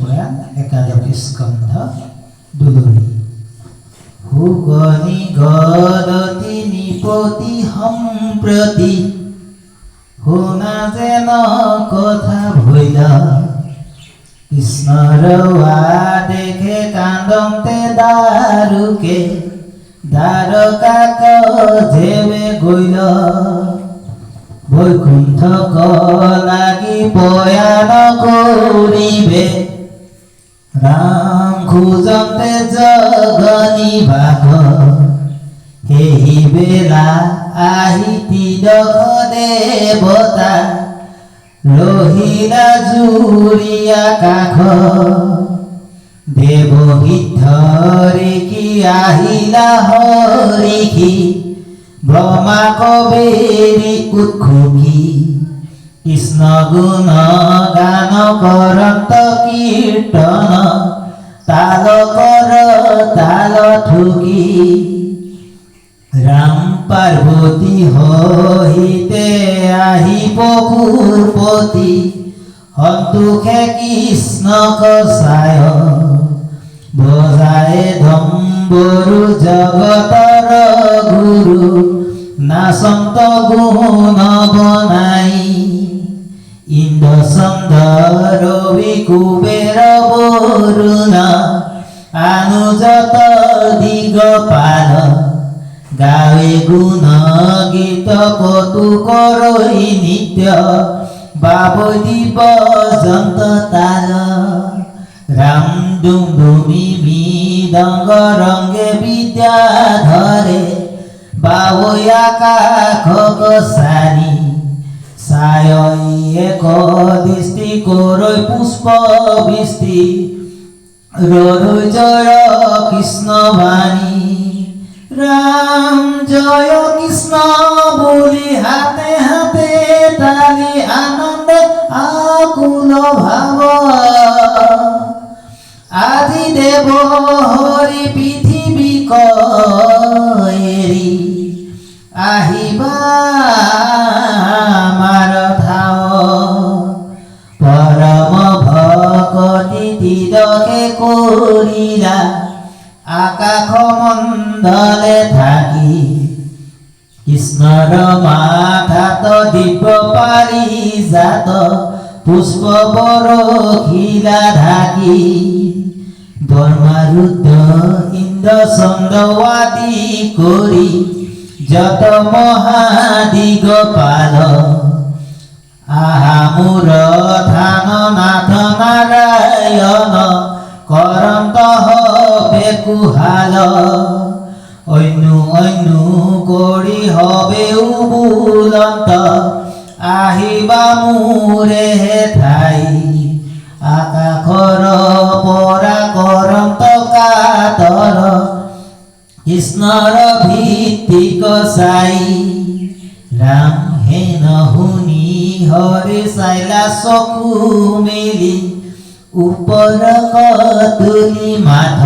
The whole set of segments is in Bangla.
পুরাণ একাদশ স্কন্ধ দুলুরি হুগনি গদতি নিপতি সম্প্রতি শুনা যেন কথা ভৈল। কৃষ্ণৰ দেখে কান্দন্তে দাৰুকে দ্বাৰকাক যেবে গৈল। বৈকুণ্ঠ লাগি পয়ান কৰিবে ৰাম খোজতে জগনি বাঘ সেই বেলা আহি তিদখ দেৱতা ৰহিলা জুৰিয়া কাষ দেৱগীধৰে কি আহিলা হৰিষি ব্ৰহ্মা কবেৰী উৎসুকী কৃষ্ণ গুণ গান কৰন্ত কীৰ্তন তাল কৰ তাল ঠুকি ৰাম পাৰ্বতী সহিতে আহি পশুপতি সন্তোষে কৃষ্ণক চায় বজায়ে ধম্বৰু জগতৰ গুৰু নাচন্ত গুণ বনাই। ইন্দ্ৰ চন্দ্ৰ ৰবি কুবেৰ বৰুণ আনুজত দিগপাল গাৱে গুণ গীত কতু কৰৈ নিত্য। বাবদীপ যন্ত তাল। রাম ডুমডুমি মৃদঙ্গ রঙ্গে বিদ্যা ধরে বাবয়া কাখক সারি সায় এক দৃষ্টি করৈ পুষ্প বৃষ্টি, ররৈ জয় কৃষ্ণ বাণী। রাম জয় কৃষ্ণ বলি হাতে হাতে, তালি আনন্দে, আকুল ভাব। পুষ্প বৰশিলা ঢাকি ইন্দ্ৰ চন্দ্ৰ আদি কৰি যত মহাদিগ পাল আহা মোৰ ধান নাথ নাৰায়ণ কৰন্ত হবে কুহাল। অন্য অন্য কৰি হবে উবুলন্ত। আহিবা মোৰে ঠাই। আকাশৰ পৰা কৰন্ত কাতৰ কৃষ্ণৰ ভিত্তিক চাই ৰাম হেন শুনি হৰি চাইলা চকু মেলি। ওপৰ কতুলি মাধ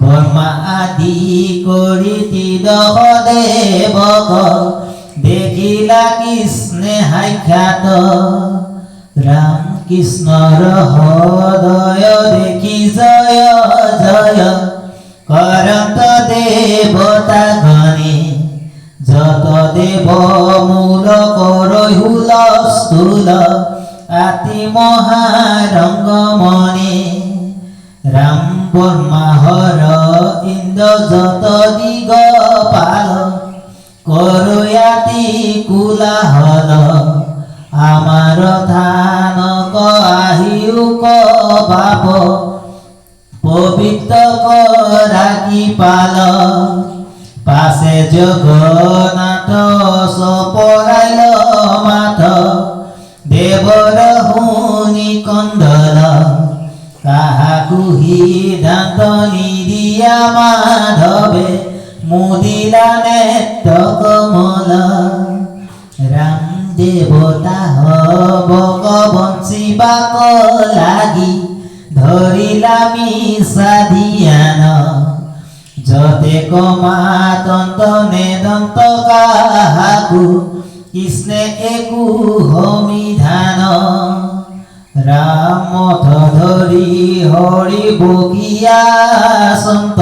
ব্ৰহ্মা আদি কৰি তিদশ দেৱক। দেখিলা কৃষ্ণে সাক্ষাৎ ৰাম কৃষ্ণৰ হৃদয় দেখি জয় জয়। করন্ত দেবতা গণে যত দেব মূল করৈ হুলস্থুল আতি মহারঙ্গ মনে, রাম ব্রহ্মাহর ইন্দ্র যত দিগ পাল। করয়াতি কুলাহল আমার থানক আহিও ক বাপ পবিত্র রাখি পাল? পাশে জগন্নাথ সপরাইল মাথ দেবর হুনি কন্দল কাহাকু সিদ্ধান্ত নিদিয়া মাধবে, মুদিলা নেত্র কমল। রাম দেবতা হবক বঞ্চিবাক লাগি। ধরিলা মিশা ধিয়ান যতে কমাতন্ত নেদন্ত কাহাকু, কৃষ্ণে একু সমিধান ৰামথ ধৰি হৰি বকিয়া সন্ত।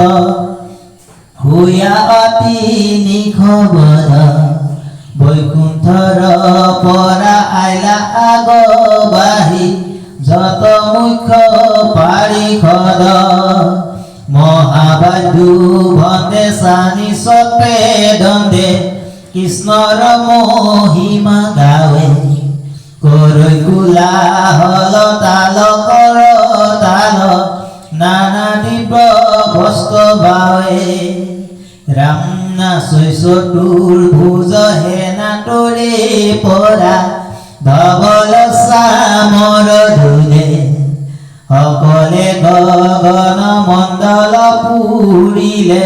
হুয়া অতি নিখবদ বৈকুণ্ঠৰ পৰা আইলা আগবাঢ়ি যত মুখ্য পাৰিষদ মহাবাদু ভন্দে চানি চপে দন্দে কৃষ্ণৰ মহিমা গাৱে। কৰৈ কোলা তাল কৰ তাল নানা দিব্য বস্ত্ৰ বাৱে। ৰাম ভুজ হে পৰা চামৰ সকলে গগন মণ্ডল পুৰিলে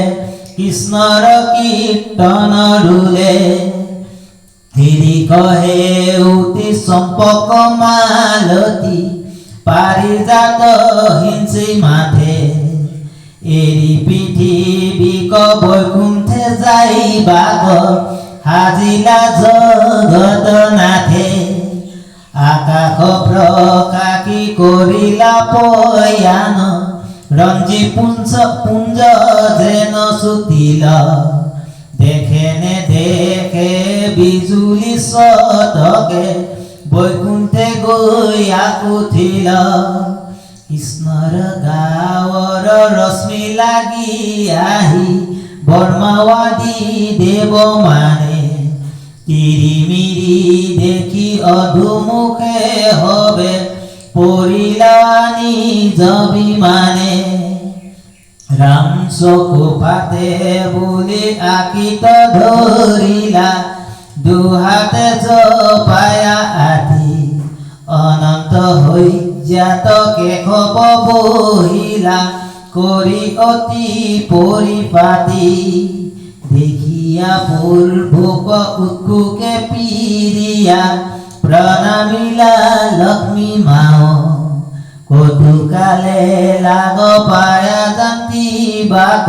কৃষ্ণৰ কীৰ্তন ৰুলে। হিৰি কহে উতি চম্পক মালতী পাৰিজাত হিংসি মাথে। এৰি পৃথিৱীক বৈকুণ্ঠে যাই বাগ হাজিলা জগত নাথে, আকাশ প্ৰকাশী কৰিলা পয়ান। ৰঞ্জি পুঞ্জ পুঞ্জ যেন চুটিল দেখে নে, দেখে বিজুলি চটকে বৈকুণ্ঠে গৈ আকুঠিল কৃষ্ণৰ গাঁৱৰ ৰশ্মি লাগি আহি বৰ্মাৱাদী দেৱ মানে। তিৰিমিৰি দেখি অধুমুখে হবে পৰিলা নিজ বিমানে ৰাম চকু পাতে বুলি আকিত ধৰিলা, দুহাতে জপায়া আদি অনন্ত হৈ জাত কেশৱ বহিলা কৰি অতি পৰিপাতি দেখিয়া পূৰ্বক উৎকুকে পিৰিয়া প্ৰণামিলা লক্ষ্মী মাও কটুকালে লাগ পায়া জাতি বাক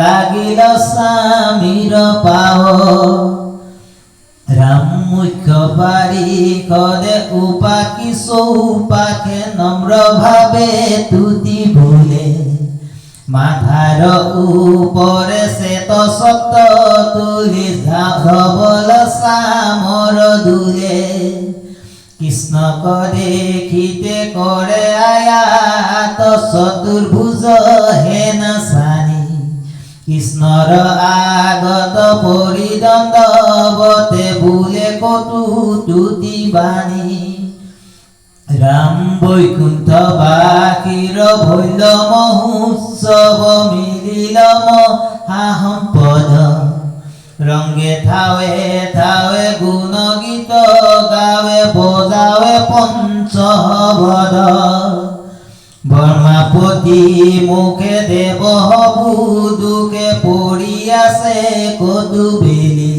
লাগিল স্বামীৰ পাও। ৰাম মুখ্য পাৰিষদে উপাকি চৌপাশে নম্ৰ ভাৱে তুতি বোলে মাথাৰ ওপৰে শ্বেত সপ্ত তুলি ধবল চামৰ দুলে। কৃষ্ণক দেখিতে কৰে আয়াত চতুৰ্ভুজ হেন চানি কৃষ্ণৰ আগত পৰিদণ্ডবতে বোলে কটু তুতি বাণী। ৰাম বৈকুণ্ঠ বাসীৰ ভৈল মহোৎসৱ মিলিল মহাসম্পদ ৰংগে থাৱে থাৱে গুণ গীত গাৱে বজাৱে পঞ্চবদ। বৰ্মাপতি মুখে দেৱ বুদুকে পৰি আছে কদু বেলি।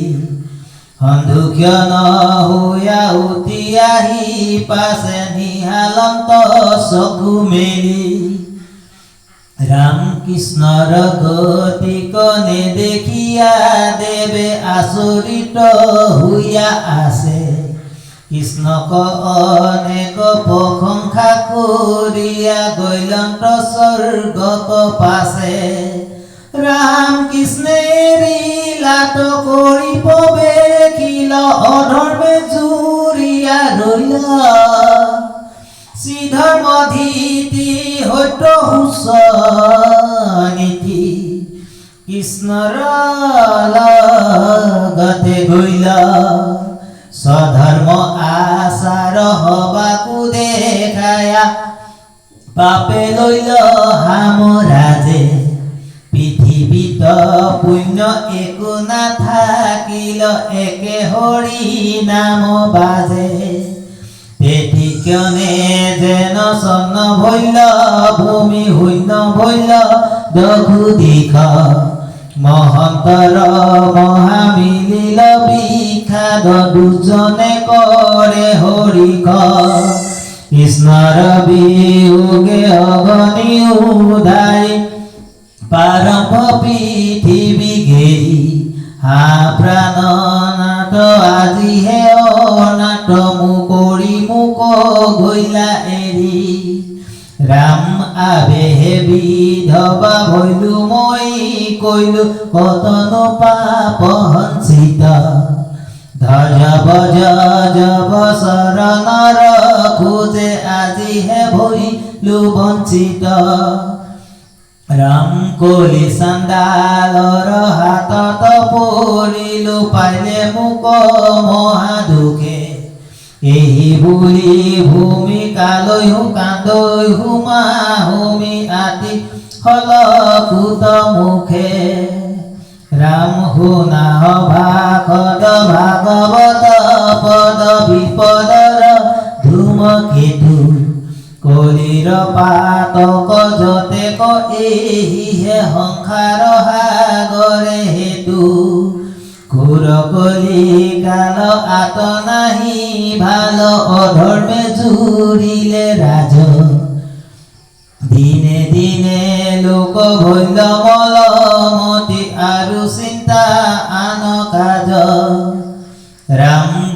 সন্দুক্ষ নহৈয়া উঠি আহি পাছে নিহালন্ত চকু মেলি। ৰাম কৃষ্ণৰ গতিক নেদেখিয়া দেৱে আচৰিত হৈয়া আছে। কৃষ্ণক অনেক প্ৰশংসা কৰিয়া গৈলন্ত স্বৰ্গক পাছে ৰাম কৃষ্ণে লীলাত কৰি পবেখিল অধৰ্মে জুৰিয়া ৰৈল শ্ৰীধৰ্মধীতি সত্য নীতি কৃষ্ণৰ লগতে গৈল পাপে লৈল হামৰাজে পৃথিৱীত পুণ্য একো নাথাকিল একে হৰি নাম বাজে। তেতিক্যনে যেন চন্ন ভৈল ভূমি শূন্য ভৈল দঘু দিশ মহন্তৰ মহামিলিল বিষাদ দুজনে কৰে হৰিক কৃষ্ণৰ বিয়োগে অগনি উদাই পাৰম্ভ পৃথিৱী গেৰি হা প্ৰাণনাথ আজিহে অনাথ মুকৰি মুখ মোক গইলা এৰি ৰাম আবেহে বিধৱা ভৈলো মই কৈলো কতনো পাপ সঞ্চিত ধজ ভজ জব শৰণৰ খোজে আজিহে ভৈলো বঞ্চিত ৰাম কলি চাণ্ডালৰ হাতত পৰিলো পাইলে মোক মহা দুখে। এই বুলি ভূমিকালৈ কান্দৈ হুমা হুমি আতি হল মুখে। ৰাম শুনা ভাগত ভাগৱত পদ বিপদৰ ধূমকেতু কলিৰ পাতক যতে ক এহিহে সংসাৰ সাগৰে হেতু ঘোৰ কলি কাল আত নাহি, ভালো অধৰ্মে জুৰিলে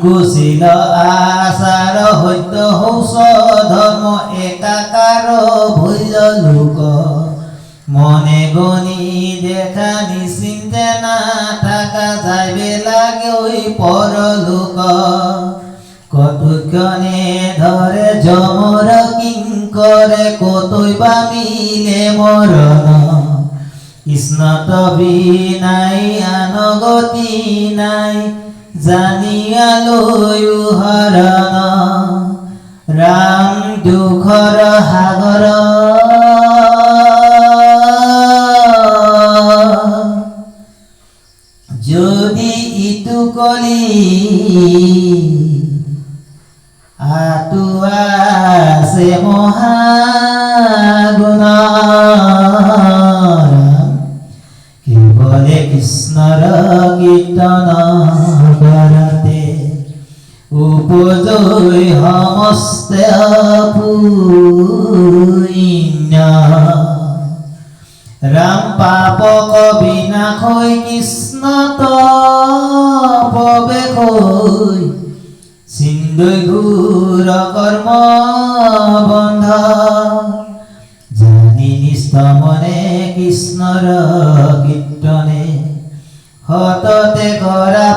গুচিল আচাৰ সত্য হৌচ ধৰ্ম একাকাৰ ভৈল লোক। মনে গণি দেখা নিচিন্তে নাথাকা যাইবে লাগে ওই পৰলোক কতক্ষণে ধরে জমর কিং করে কতই বা মিলে মরণ। কৃষ্ণ তবি নাই, আনগতি নাই জানিয়ালৈও হরণ রাম দুখর সাগর যদি ইটু কলি পুণ্য। ৰাম পাপক বিনাশ হৈ কৃষ্ণ প্ৰৱেশ হৈ চিন্দৈ ঘূৰ কৰ্ম বন্ধ। জানি নিষ্ঠ মনে কৃষ্ণৰ কীৰ্তনে সততে কৰা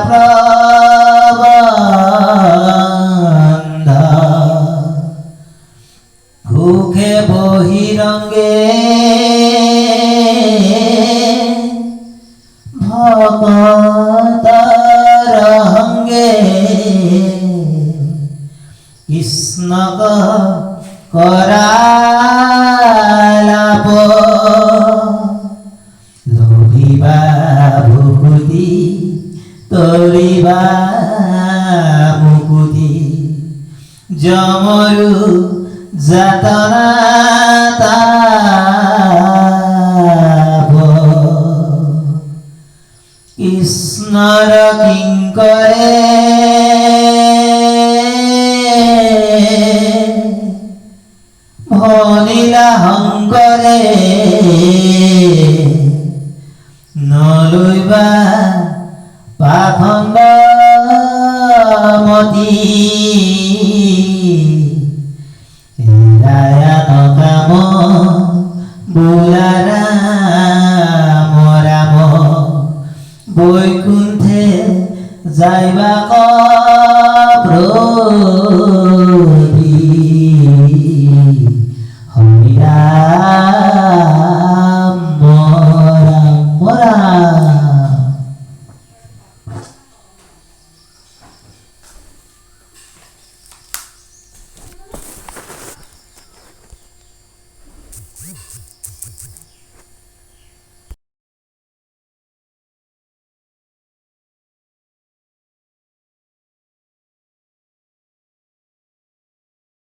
মুকুতি। জমৰু যাতনা কৃষ্ণৰ কিংকৰে ভনিলা শংকৰে নলৈবা পাখণ্ড মতি। ৰায়ান কাম বোলা ৰাম ৰাম বৈকুণ্ঠে যাইবা